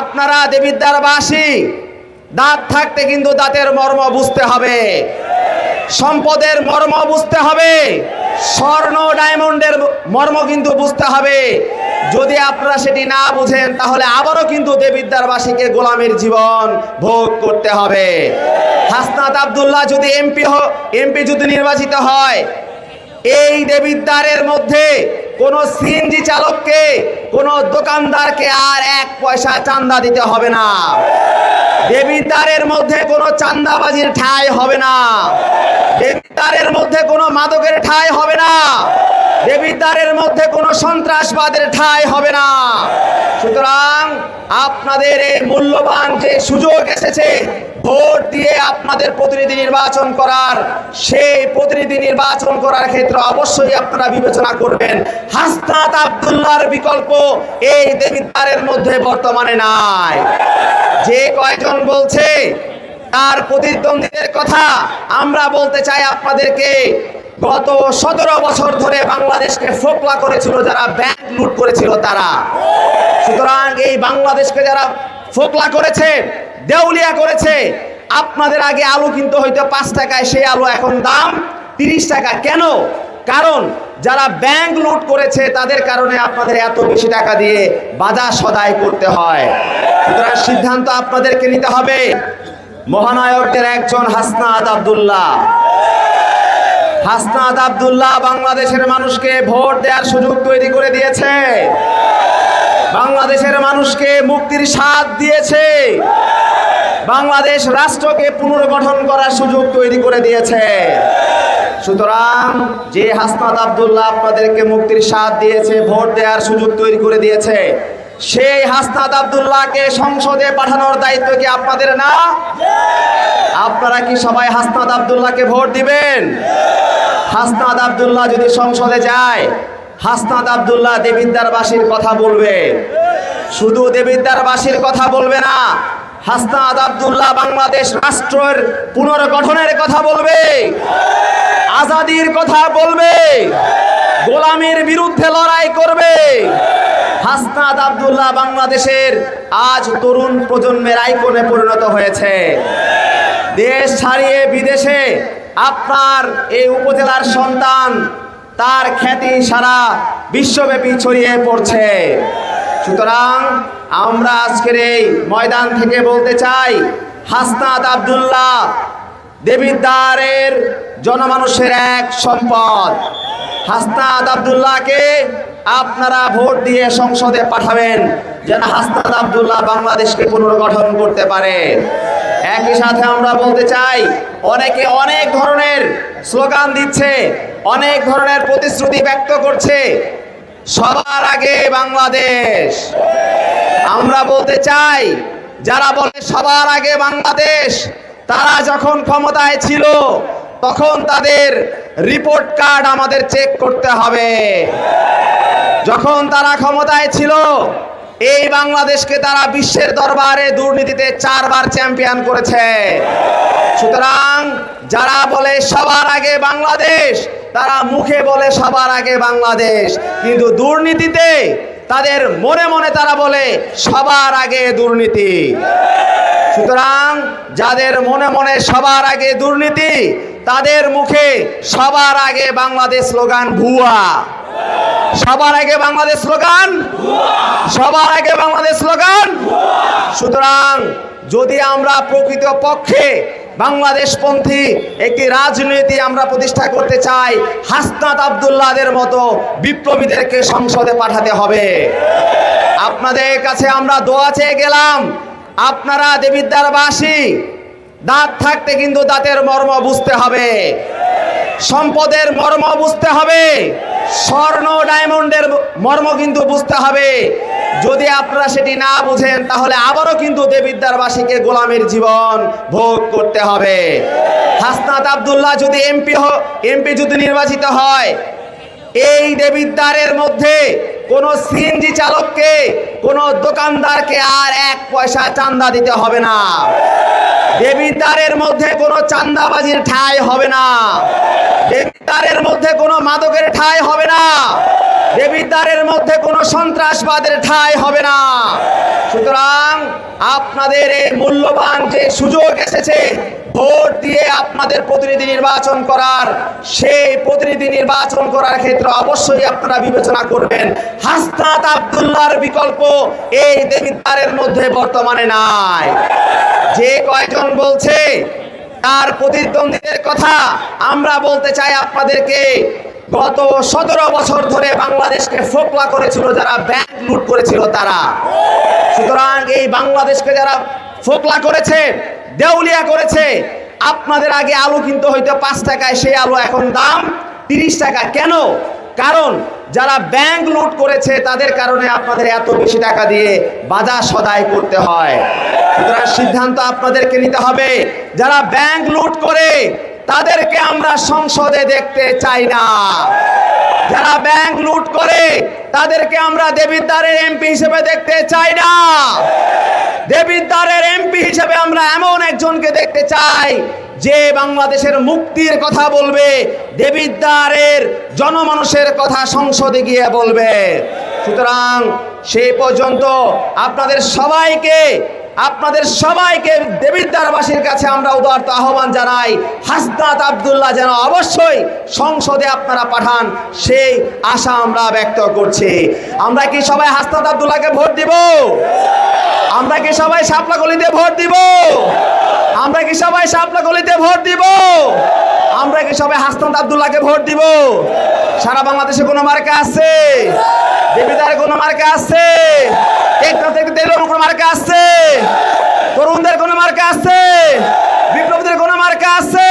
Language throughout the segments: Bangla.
আপনারা দেবিদ্বারবাসী, দাঁত থাকতে কিন্তু দাঁতের মর্ম বুঝতে হবে। সম্পদের মর্ম বুঝতে হবে। স্বর্ণ, ডায়মন্ডের মর্ম কিন্তু বুঝতে হবে। যদি আপনারা সেটি না বুঝেন, তাহলে আবারও কিন্তু দেবিদ্বারবাসীকে গোলামের জীবন ভোগ করতে হবে। হাসনাত আবদুল্লাহ যদি এমপি এমপি যদি নির্বাচিত হয়, এই দেবিদ্বারের মধ্যে কোনো সিএনজি চালককে, কোনো দোকানদারকে আর এক পয়সা চান্দা দিতে হবে না। দেবিদারের মধ্যে কোনো চান্দাবাজির ঠাঁই হবে না। দেবিদারের মধ্যে কোনো মাদকের ঠাঁই হবে না। দেবিদারের মধ্যে কোনো সন্ত্রাসবাদের ঠাঁই হবে না। সুতরাং আপনাদের এই মূল্যবান যে সুযোগ এসেছে, ভোট দিয়ে আপনাদের প্রতিনিধি নির্বাচন করার, সেই প্রতিনিধি নির্বাচন করার ক্ষেত্রে অবশ্যই আপনারা বিবেচনা করবেন। হাসনাত আবদুল্লাহর বিকল্প এই দেবিদ্বারের মধ্যে বর্তমানে নাই। যে কয়জন বলছে, তার প্রতিদ্বন্দ্বীদের কথা আমরা বলতে চাই আপনাদেরকে। গত সতেরো বছর ধরে বাংলাদেশকে ফোকলা করেছিল যারা ব্যাংক লুট করেছিল তারা। সুতরাং এই বাংলাদেশকে যারা ফোকলা করেছে, দেউলিয়া করেছে, আপনাদের আগে আলু কিন্তু হয়তো পাঁচ টাকায়, সেই আলু এখন দাম তিরিশ টাকা। কেন? কারণ যারা ব্যাংক লুট করেছে, তাদের কারণে আপনাদের এত বেশি টাকা দিয়ে বাজার সদায় করতে হয়। সুতরাং সিদ্ধান্ত আপনাদেরকে নিতে হবে। মহানায়কদের একজন হাসনাত আবদুল্লাহ। হাসনাত আবদুল্লাহ বাংলাদেশের মানুষকে ভোট দেওয়ার সুযোগ তৈরি করে দিয়েছে। বাংলাদেশের মানুষকে মুক্তির স্বাদ দিয়েছে। বাংলাদেশ রাষ্ট্রকে পুনর্গঠন করার সুযোগ তৈরি করে দিয়েছে। সুতরাং যে হাসনাত আবদুল্লাহ আপনাদেরকে মুক্তির স্বাদ দিয়েছে, ভোট দেওয়ার সুযোগ তৈরি করে দিয়েছে, সেই হাসনাত আবদুল্লাহকে সংসদে পাঠানোর দায়িত্ব কি আপনাদের না? আপনারা কি সবাই হাসনাত আবদুল্লাহকে ভোট দিবেন? হাসনাত আবদুল্লাহ যদি সংসদে যায় হাসনাত আবদুল্লাহ দেবিদ্বারবাসীর কথা বলবে। শুধু দেবিদ্বারবাসীর কথা বলবে না, হাসনাত আবদুল্লাহ বাংলাদেশ রাষ্ট্রের পুনর্গঠনের কথা বলবে, আজাদির কথা বলবে, গোলামীর বিরুদ্ধে লড়াই করবে। হাসনাত আবদুল্লাহ বাংলাদেশের আজ তরুণ প্রজন্মের আইকনে পরিণত হয়েছে। দেশ ছাড়িয়ে বিদেশে আপনার এই উপজেলার সন্তান তার খ্যাতি সারা বিশ্বব্যাপী ছড়িয়ে পড়ছে। সুতরাং আমরা আজকের এই ময়দান থেকে বলতে চাই, হাসনাত আবদুল্লাহ দেবিদ্বারের জনমানুষের এক সম্পদ। হাসনাত আবদুল্লাহকে আপনারা ভোট দিয়ে সংসদে পাঠাবেন, যেন হাসনাত আবদুল্লাহ বাংলাদেশকে পুনর্গঠন করতে পারে। একই সাথে আমরা বলতে চাই, অনেকে অনেক ধরনের স্লোগান দিচ্ছে, অনেক ধরনের প্রতিশ্রুতি ব্যক্ত করছে। সবার আগে বাংলাদেশ। আমরা বলতে চাই, যারা বলে সবার আগে বাংলাদেশ, তারা যখন ক্ষমতায় ছিল, তখন তাদের রিপোর্ট কার্ড আমাদের চেক করতে হবে। যখন তারা ক্ষমতায় ছিল এই বাংলাদেশকে তারা বিশ্বের দরবারে দুর্নীতিতে চারবার চ্যাম্পিয়ন করেছে। সুতরাং যারা বলে সবার আগে বাংলাদেশ, তারা মুখে বলে সবার আগে বাংলাদেশ। কিন্তু দুর্নীতিতে তাদের মনে মনে তারা বলে সবার আগে দুর্নীতি। সুতরাং যাদের মনে মনে সবার আগে দুর্নীতি, তাদের মুখে সবার আগে বাংলাদেশ স্লোগান, ভুয়া। সবার আগে বাংলাদেশ স্লোগান, সবার আগে বাংলাদেশ স্লোগান। সুতরাং যদি আমরা প্রকৃত পক্ষে বাংলাদেশপন্থী একটি রাজনীতি আমরা প্রতিষ্ঠা করতে চাই, হাসনাত আবদুল্লাহদের মতো বিপ্লবীদেরকে সংসদে পাঠাতে হবে। আপনাদের কাছে আমরা দোয়া চেয়ে গেলাম, আপনারা দেবিদ্বারবাসী, দাঁত থাকতে কিন্তু দাঁতের মর্ম বুঝতে হবে, সম্পদের মর্ম বুঝতে হবে। স্বর্ণ, ডায়মন্ডের মর্ম কিন্তু বুঝতে হবে। যদি আপনারা সেটি না বুঝেন, তাহলে আবারও কিন্তু দেবিদ্বারবাসীকে গোলামের জীবন ভোগ করতে হবে। হাসনাত আবদুল্লাহ যদি এমপি এমপি যদি নির্বাচিত হয়, এই দেবিদ্বারের মধ্যে কোনো সিএনজি চালককে, কোনো দোকানদারকে আর এক পয়সা চান্দা দিতে হবে না। দেবিদ্বারের মধ্যে কোনো চান্দাবাজির ঠাঁই হবে না। দেবিদ্বারের মধ্যে কোনো মাদকের ঠাঁই হবে না। দেবিদ্বারের মধ্যে কোনো সন্ত্রাসবাদের ঠাঁই হবে না। সুতরাং আপনাদের এই মূল্যবান যে সুযোগ এসেছে, ভোট দিয়ে আপনাদের প্রতিনিধি নির্বাচন করার, সেই প্রতিনিধি নির্বাচন করার ক্ষেত্রে অবশ্যই আপনারা বিবেচনা করবেন। হাসনাত আবদুল্লাহর বিকল্প এই দেবিদ্বারের মধ্যে বর্তমানে নাই। যে কয়জন বলছে তার প্রতিদ্বন্দ্বীদের কথা আমরা বলতে চাই আপনাদেরকে, গত সতেরো বছর ধরে বাংলাদেশকে ফোকলা করেছিল যারা ব্যাংক লুট করেছিল তারা। সুতরাং এই বাংলাদেশকে যারা ফোকলা করেছে, দেউলিয়া করেছে, আপনাদের আগে আলু কিন্তু হয়তো পাঁচ টাকায়, সেই আলু এখন দাম তিরিশ টাকা। কেন? কারণ যারা ব্যাংক লুট করেছে, তাদের কারণে আপনাদের এত বেশি টাকা দিয়ে বাজার সদায় করতে হয়। সুতরাং সিদ্ধান্ত আপনাদেরকে নিতে হবে, যারা ব্যাংক লুট করে, তাদেরকে আমরা সংসদে দেখতে চাই না। যারা ব্যাংক লুট করে, তাদেরকে আমরা দেবিদ্বারের এমপি হিসেবে দেখতে চাই না। দেবিদ্বারের এমপি হিসেবে আমরা এমন একজনকে দেখতে চাই, যে বাংলাদেশের মুক্তির কথা বলবে, দেবিদ্বারের জনমানুষের কথা সংসদে গিয়ে বলবে। সুতরাং সেই পর্যন্ত আপনাদের সবাইকে আপনাদের সবাইকে দেবিদ্বারবাসীর কাছে আমরা উদারত আহ্বান জানাই। হাসনাত আবদুল্লাহ যেন অবশ্যই সংসদে আপনারা পাঠান, সেই আশা আমরা ব্যক্ত করছি। আমরা কি সবাই হাসনাত আবদুল্লাহকে ভোট দিব? আমরা কি সবাই শাপলা গলিতে ভোট দিব? আমরা কি সবাই শাপলা গলিতে ভোট দিব? আমরা কি সবাই হাসনাত আবদুল্লাহকে ভোট দিব? সারা বাংলাদেশে কোনো মার্কা আছে? দেবিদারে কোনো মার্কা আছে? কোনো মার্কা আছে। তরুণদের কোনো মার্কা আছে। বিপ্লবীদের কোনো মার্কা আছে।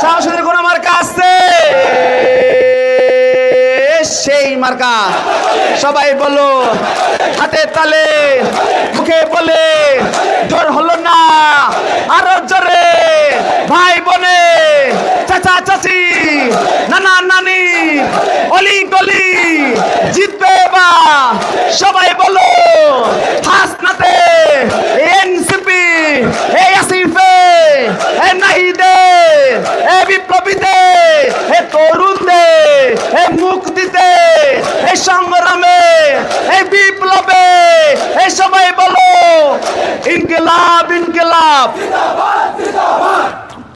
সাহসীদের কোনো মার্কা আছে। সেই মার্কা। সবাই বলো, হাতে তালে, মুখে বলে জোর হলো না। আরও জোরে, ভাই বোনে, চাচা চাচি, নানা নানি, অলি গলি, জিতবে বা সবাই সবাই বলো ইনকিলাব ইনকিলাব